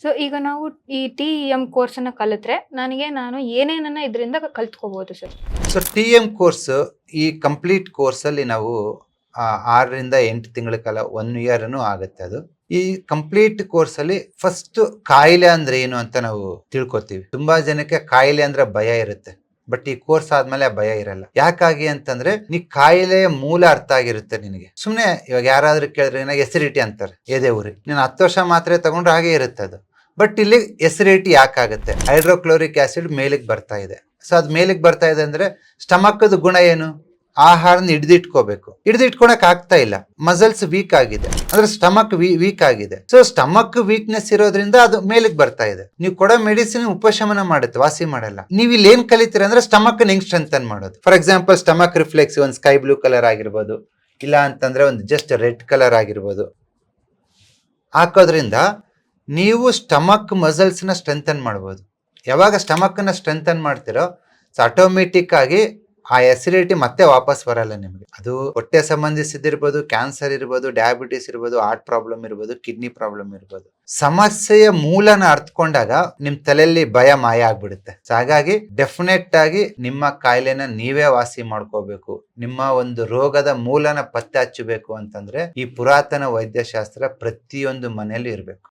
So ಈಗ ನಾವು ಈ ಟಿ ಎಂ ಕೋರ್ಸ್ ಅನ್ನ ಕಲಿತ್ರೆ ನನಗೆ ನಾನು ಏನೇನನ್ನ ಇದರಿಂದ ಕಲ್ತ್ಕೋಬಹುದು sir so T M course ಈ ಕಂಪ್ಲೀಟ್ ಕೋರ್ಸಲ್ಲಿ ನಾವು ಆ, ಆರರಿಂದ ಎಂಟು ತಿಂಗಳ ಕಾಲ ಒನ್ ಅನ್ನು ಆಗುತ್ತೆ ಅದು. ಈ ಕಂಪ್ಲೀಟ್ ಕೋರ್ಸಲ್ಲಿ ಫಸ್ಟ್ ಕಾಯಿಲೆ ಅಂದ್ರೆ ಏನು ಅಂತ ನಾವು ತಿಳ್ಕೊತೀವಿ. ತುಂಬಾ ಜನಕ್ಕೆ ಕಾಯಿಲೆ ಅಂದ್ರೆ ಭಯ ಇರುತ್ತೆ. ಬಟ್ ಈ ಕೋರ್ಸ್ ಆದ್ಮೇಲೆ ಭಯ ಇರಲ್ಲ. ಯಾಕಾಗಿ ಅಂತಂದ್ರೆ ನೀ ಕಾಯಿಲೆಯ ಮೂಲ ಅರ್ಥ ಆಗಿರುತ್ತೆ ನಿನಗೆ. ಸುಮ್ನೆ ಇವಾಗ ಯಾರಾದ್ರೂ ಕೇಳಿದ್ರೆ ಏನಾಗ ಎಸಿಡಿಟಿ ಅಂತಾರೆ. ಎದೆ ಉರಿ ನೀನು ಹತ್ತು ವರ್ಷ ಮಾತ್ರೆ ತಗೊಂಡ್ರೆ ಹಾಗೆ ಇರುತ್ತೆ ಅದು ಬಟ್ ಇಲ್ಲಿ ಎಸಿಡಿಟಿ ಯಾಕಾಗುತ್ತೆ? ಹೈಡ್ರೋಕ್ಲೋರಿಕ್ ಆಸಿಡ್ ಮೇಲಿಗೆ ಬರ್ತಾ ಇದೆ. ಸೊ ಅದು ಮೇಲಿಗೆ ಬರ್ತಾ ಇದೆ ಅಂದ್ರೆ ಸ್ಟಮಕ್ದ ಗುಣ ಏನು? ಆಹಾರನ ಹಿಡಿದಿಟ್ಕೋಬೇಕು. ಹಿಡಿದಿಟ್ಕೊಳಕ್ ಆಗ್ತಾ ಇಲ್ಲ. ಮಸಲ್ಸ್ ವೀಕ್ ಆಗಿದೆ. ಅಂದ್ರೆ ಸ್ಟಮಕ್ ವೀಕ್ ಆಗಿದೆ. ಸೊ ಸ್ಟಮಕ್ ವೀಕ್ನೆಸ್ ಇರೋದ್ರಿಂದ ಅದು ಮೇಲಿಗೆ ಬರ್ತಾ ಇದೆ. ನೀವು ಕೊಡೋ ಮೆಡಿಸಿನ್ ಉಪಶಮನ ಮಾಡುತ್ತೆ, ವಾಸಿ ಮಾಡಲ್ಲ. ನೀವು ಇಲ್ಲಿ ಏನ್ ಕಲಿತೀರ ಅಂದ್ರೆ ಸ್ಟಮಕ್ ಹೆಂಗ್ ಸ್ಟ್ರೆಂಥನ್ ಮಾಡೋದು? ಫಾರ್ ಎಕ್ಸಾಂಪಲ್ ಸ್ಟಮಕ್ ರಿಫ್ಲೆಕ್ಸ್ ಒಂದು ಸ್ಕೈ ಬ್ಲೂ ಕಲರ್ ಆಗಿರ್ಬೋದು. ಇಲ್ಲ ಅಂತಂದ್ರೆ ಒಂದು ಜಸ್ಟ್ ರೆಡ್ ಕಲರ್ ಆಗಿರ್ಬೋದು. ಹಾಕೋದ್ರಿಂದ ನೀವು ಸ್ಟಮಕ್ ಮಸಲ್ಸ್ನ ಸ್ಟ್ರೆಂಥನ್ ಮಾಡ್ಬೋದು. ಯಾವಾಗ ಸ್ಟಮಕ್ನ ಸ್ಟ್ರೆಂಥನ್ ಮಾಡ್ತಿರೋ ಆಟೋಮೆಟಿಕ್ ಆಗಿ ಆ ಎಸಿಡಿಟಿ ಮತ್ತೆ ವಾಪಸ್ ಬರಲ್ಲ ನಿಮಗೆ. ಅದು ಹೊಟ್ಟೆ ಸಂಬಂಧಿಸಿದಿರ್ಬೋದು ಕ್ಯಾನ್ಸರ್ ಇರ್ಬೋದು ಡಯಾಬಿಟಿಸ್ ಇರ್ಬೋದು ಹಾರ್ಟ್ ಪ್ರಾಬ್ಲಮ್ ಇರ್ಬೋದು ಕಿಡ್ನಿ ಪ್ರಾಬ್ಲಮ್ ಇರ್ಬೋದು. ಸಮಸ್ಯೆಯ ಮೂಲನ ಅರ್ಥಕೊಂಡಾಗ ನಿಮ್ ತಲೆಯಲ್ಲಿ ಭಯ ಮಾಯ ಆಗ್ಬಿಡುತ್ತೆ. ಹಾಗಾಗಿ ಡೆಫಿನೆಟ್ ಆಗಿ ನಿಮ್ಮ ಕಾಯಿಲೆನ ನೀವೇ ವಾಸಿ ಮಾಡ್ಕೋಬೇಕು. ನಿಮ್ಮ ಒಂದು ರೋಗದ ಮೂಲನ ಪತ್ತೆ ಹಚ್ಚಬೇಕು ಅಂತಂದ್ರೆ ಈ ಪುರಾತನ ವೈದ್ಯಶಾಸ್ತ್ರ ಪ್ರತಿಯೊಂದು ಮನೆಯಲ್ಲಿ ಇರಬೇಕು.